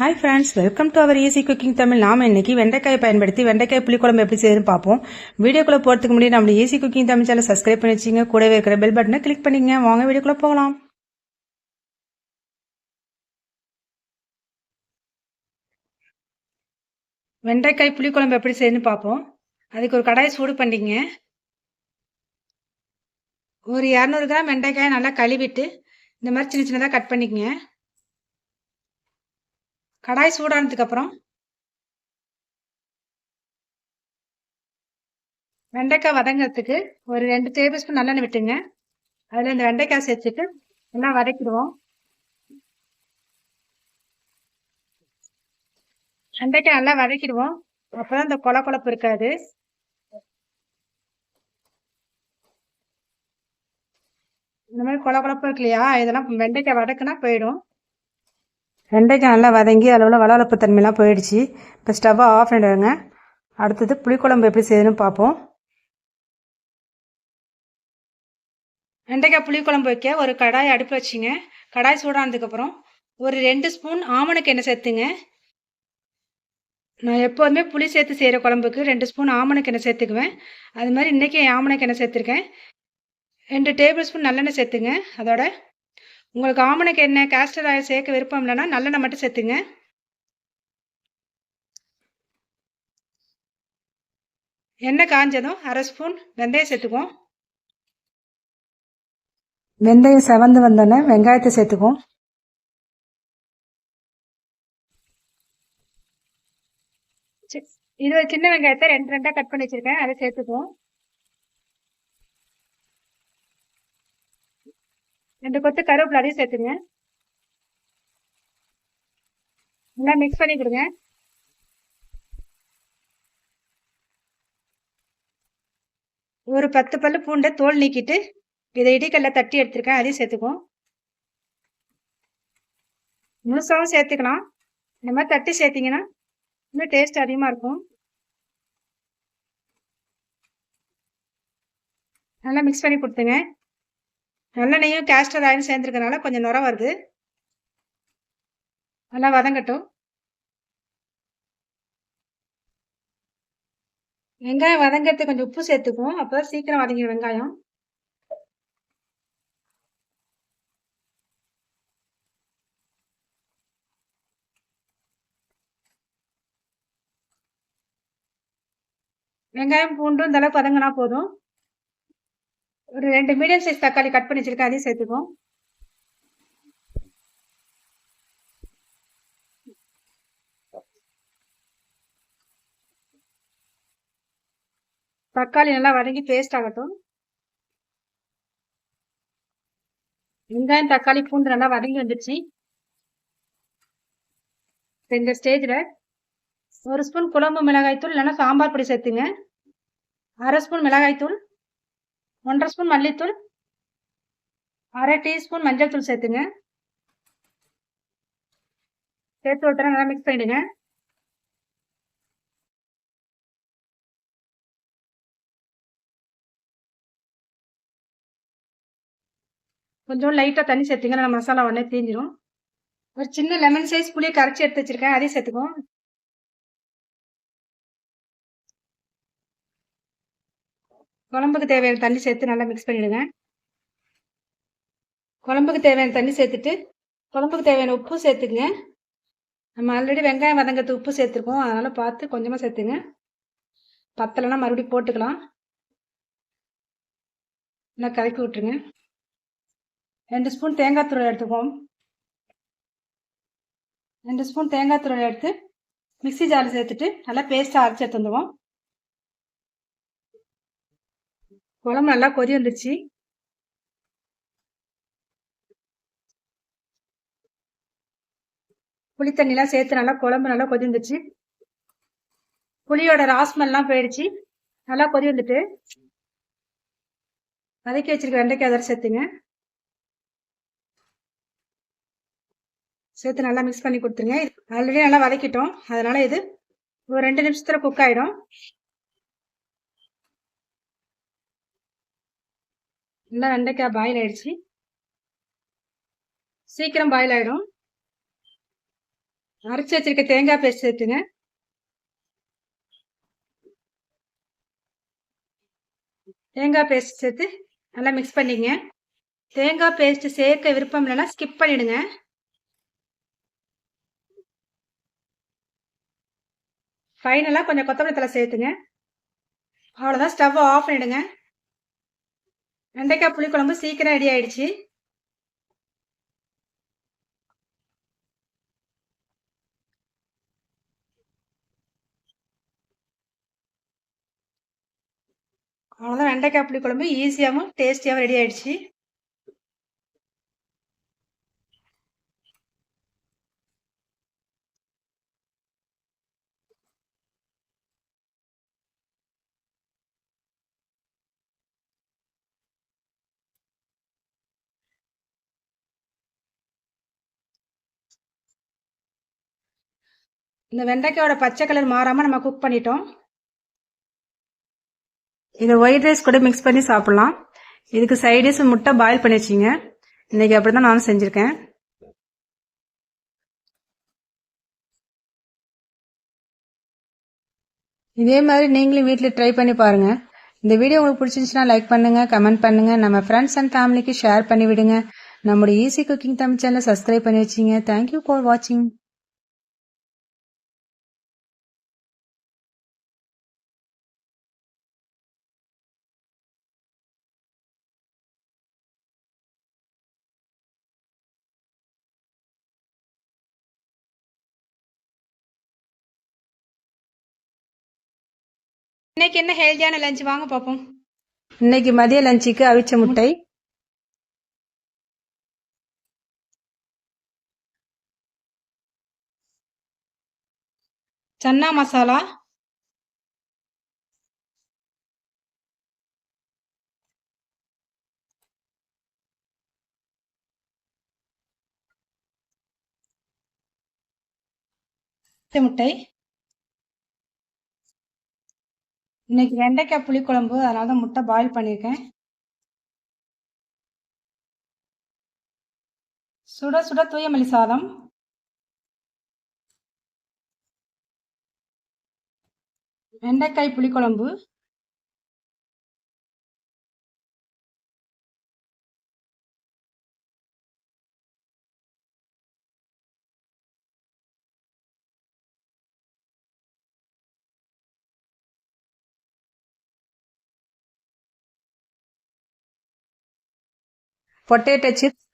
Hi friends welcome to our easy cooking Tamil நாம இன்னைக்கு வெண்டைக்காய் பயன்படுத்தி வெண்டைக்காய் புளிக்குழம்பு எப்படி செய்யுதுன்னு பார்ப்போம். வீடியோக்குள்ள போகிறதுக்கு முன்னாடி நம்ம easy cooking Tamil channel subscribe பண்ணி வச்சுங்க கூடவே இருக்கிற பெல் பட்டனை கிளிக் பண்ணிங்க வாங்க வீடியோக்குள்ளே போகலாம். வெண்டைக்காய் புளிக்குழம்பு எப்படி செய்யணும் பார்ப்போம். அதுக்கு ஒரு கடாயை சூடு பண்ணிங்க ஒரு இரநூறு கிராம் வெண்டைக்காயை நல்லா கழுவிட்டு இந்த மாதிரி சின்ன சின்னதாக கட் பண்ணிக்கங்க. கடாய் சூடானதுக்கு அப்புறம் வெண்டைக்காய் வதங்கிறதுக்கு ஒரு ரெண்டு டேபிள் ஸ்பூன் நல்லெண்ணெய் விட்டுங்க. அதில் இந்த வெண்டைக்காய் சேர்த்துட்டு எல்லாம் வதக்கிடுவோம். வெண்டைக்காய் நல்லா வதக்கிடுவோம். அப்போதான் இந்த கொல கொழப்பு இருக்காது. இந்த மாதிரி கொல கொழப்பு இருக்கு இல்லையா? இதெல்லாம் வெண்டைக்காய் வதக்குனா போயிடும். வெண்டைக்காய் நல்லா வதங்கி அளவில் வளவளப்பு தன்மையெல்லாம் போயிடுச்சு. இப்போ ஸ்டவ்வை ஆஃப் பண்ணிடுங்க அடுத்தது புளிக்குழம்பு எப்படி செய்யணும்னு பார்ப்போம். வெண்டைக்காய் புளிக்குழம்பு வைக்க ஒரு கடாய் அடுப்பு வச்சுங்க. கடாய் சூடானதுக்கப்புறம் ஒரு ரெண்டு ஸ்பூன் ஆமணக்கு எண்ணெய் சேர்த்துங்க. நான் எப்போதுமே புளி சேர்த்து செய்கிற குழம்புக்கு ரெண்டு ஸ்பூன் ஆமணக்கு எண்ணெய் சேர்த்துக்குவேன். அது மாதிரி இன்றைக்கி ஆமணக்கு எண்ணெய் சேர்த்துருக்கேன். ரெண்டு டேபிள் ஸ்பூன் நல்லெண்ணெய் சேர்த்துங்க. அதோட உங்களுக்கு ஆமணக்கு என்ன கேஸ்டர் ஆயில் சேர்க்க விருப்பம் இல்லைன்னா நல்லெண்ணெய் மட்டும் சேர்த்துங்க. எண்ணெய் காஞ்சதும் அரை ஸ்பூன் வெந்தயம் சேர்த்துக்குவோம். வெந்தயம் செவந்து வந்தோடனே வெங்காயத்தை சேர்த்துக்குவோம். இது சின்ன வெங்காயத்தை ரெண்டு ரெண்டாக கட் பண்ணி வச்சுருக்கேன். அதை சேர்த்துக்குவோம். ரெண்டு கொத்து கருவேப்பிலை அதையும் சேர்த்துங்க. நல்லா மிக்ஸ் பண்ணி கொடுங்க. ஒரு பத்து பல்லு பூண்டை தோல் நீக்கிட்டு இதை இடிக்கல்ல தட்டி எடுத்திருக்கேன் அதையும் சேர்த்துக்குவோம். முழுசாவும் சேர்த்துக்கலாம். இந்த மாதிரி தட்டி சேர்த்திங்கன்னா இன்னும் டேஸ்ட் அதிகமாக இருக்கும். நல்லா மிக்ஸ் பண்ணி கொடுத்துங்க நல்லெண்ணையும் கேஸ்டர் ஆயில் சேர்ந்துருக்கனால கொஞ்சம் நுர வருது. நல்லா வதங்கட்டும். வெங்காயம் வதங்கிறது கொஞ்சம் உப்பு சேர்த்துக்குவோம். அப்போ சீக்கிரம் வதங்கிடும் வெங்காயம். வெங்காயம் பூண்டும் இந்த அளவுக்கு வதங்கினா போதும். ஒரு ரெண்டு மீடியம் சைஸ் தக்காளி கட் பண்ணி வச்சிருக்கேன் அதையும் சேர்த்துக்குவோம். தக்காளி நல்லா வதங்கி பேஸ்ட் ஆகட்டும். வெங்காயம் தக்காளி பூண்டு நல்லா வதங்கி வந்துடுச்சு இந்த ஸ்டேஜில் ஒரு ஸ்பூன் குழம்பு மிளகாய்த்தூள் இல்லைன்னா சாம்பார் பொடி சேர்த்துங்க. அரை ஸ்பூன் மிளகாய்த்தூள் ஒன்றரை ஸ்பூன் மல்லித்தூள் அரை டீஸ்பூன் மஞ்சள் தூள் சேர்த்துங்க. சேர்த்து ஒரு நல்லா மிக்ஸ் பண்ணிடுங்க. கொஞ்சம் லைட்டாக தண்ணி சேர்த்துங்க மசாலா உடனே தீஞ்சிடும் ஒரு சின்ன லெமன் சைஸ் புளியை கரைச்சி எடுத்து வச்சிருக்கேன் அதையும் சேர்த்துக்குவோம். குழம்புக்கு தேவையான தண்ணி சேர்த்து நல்லா மிக்ஸ் பண்ணிவிடுங்க குழம்புக்கு தேவையான தண்ணி சேர்த்துட்டு குழம்புக்கு தேவையான உப்பு சேர்த்துக்குங்க. நம்ம ஆல்ரெடி வெங்காயம் வதங்கிறது உப்பு சேர்த்துருக்கோம். அதனால் பார்த்து கொஞ்சமாக சேர்த்துங்க. பத்தலைன்னா மறுபடியும் போட்டுக்கலாம். நல்லா கலக்கி விட்டுருங்க. ரெண்டு ஸ்பூன் தேங்காய் துருவல் எடுத்துக்குவோம். ரெண்டு ஸ்பூன் தேங்காய் துருவல் எடுத்து மிக்சி ஜாரில் சேர்த்துட்டு நல்லா பேஸ்ட்டாக அரைச்சி எடுத்து வந்துடுவோம். குழம்பு நல்லா கொதி வந்துருச்சு. புளி தண்ணிலாம் சேர்த்து நல்லா குழம்பு நல்லா கொதி வந்துச்சு புளியோட ராஸ்மெல்லாம் போயிடுச்சு. நல்லா கொதி வந்துட்டு. வதக்கி வச்சிருக்க வெண்டைக்காய் அதர் சேர்த்துங்க. சேர்த்து நல்லா மிக்ஸ் பண்ணி கொடுத்துருங்க. ஆல்ரெடி நல்லா வதக்கிட்டோம். அதனால இது ஒரு ரெண்டு நிமிஷத்துல குக் ஆயிடும். நல்லா வெண்டைக்காய் பாயில் ஆயிடுச்சு. சீக்கிரம் பாயில் ஆயிடும் அரைச்சி வச்சிருக்க தேங்காய் பேஸ்ட் சேர்த்துங்க தேங்காய் பேஸ்ட் சேர்த்து நல்லா மிக்ஸ் பண்ணிங்க. தேங்காய் பேஸ்ட் சேர்க்க விருப்பம் இல்லைன்னா ஸ்கிப் பண்ணிடுங்க. ஃபைனலாக கொஞ்சம் கொத்தமல்லி தலை சேர்த்துங்க. அவ்வளோதான் ஸ்டவ் ஆஃப் பண்ணிடுங்க. வெண்டைக்காய் புளிக்குழம்பு சீக்கிரம் ரெடி ஆயிடுச்சு. அவ்வளோதான் வெண்டைக்காய் புளிக்குழம்பு ஈஸியாகவும் டேஸ்டியாகவும் ரெடி ஆயிடுச்சு. வெண்டைக்காயோட பச்சை கலர் மாறாமல் நம்ம குக் பண்ணிட்டோம். இதை ஒயிட் ரைஸ் கூட மிக்ஸ் பண்ணி சாப்பிட்லாம். இதுக்கு சைடிஸ் முட்டை பாயில் பண்ணி வச்சிங்க. இன்னைக்கு அப்படி தான் நானும் செஞ்சுருக்கேன். இதே மாதிரி நீங்களும் வீட்டில் ட்ரை பண்ணி பாருங்கள் இந்த வீடியோ உங்களுக்கு பிடிச்சிருந்துச்சுன்னா லைக் பண்ணுங்கள் கமெண்ட் பண்ணுங்கள் நம்ம ஃப்ரெண்ட்ஸ் அண்ட் ஃபேமிலிக்கு ஷேர் பண்ணி விடுங்க நம்முடைய ஈஸி குக்கிங் தமிழ் சேனலை சப்ஸ்கிரைப் பண்ணி வச்சிங்க. தேங்க்யூ ஃபார் வாட்சிங் இன்னைக்கு என்ன ஹெல்த்தியான லஞ்ச் வாங்க பார்ப்போம் இன்னைக்கு மதிய லஞ்சுக்கு அவிச்ச முட்டை. சன்னா மசாலா. முட்டை. இன்னைக்கு வெண்டைக்காய் புளிக்குழம்பு அதனால தான் முட்டை பாயில் பண்ணியிருக்கேன் சுட சுட தூயமல்லி சாதம். வெண்டைக்காய் புளிக்குழம்பு. potato chips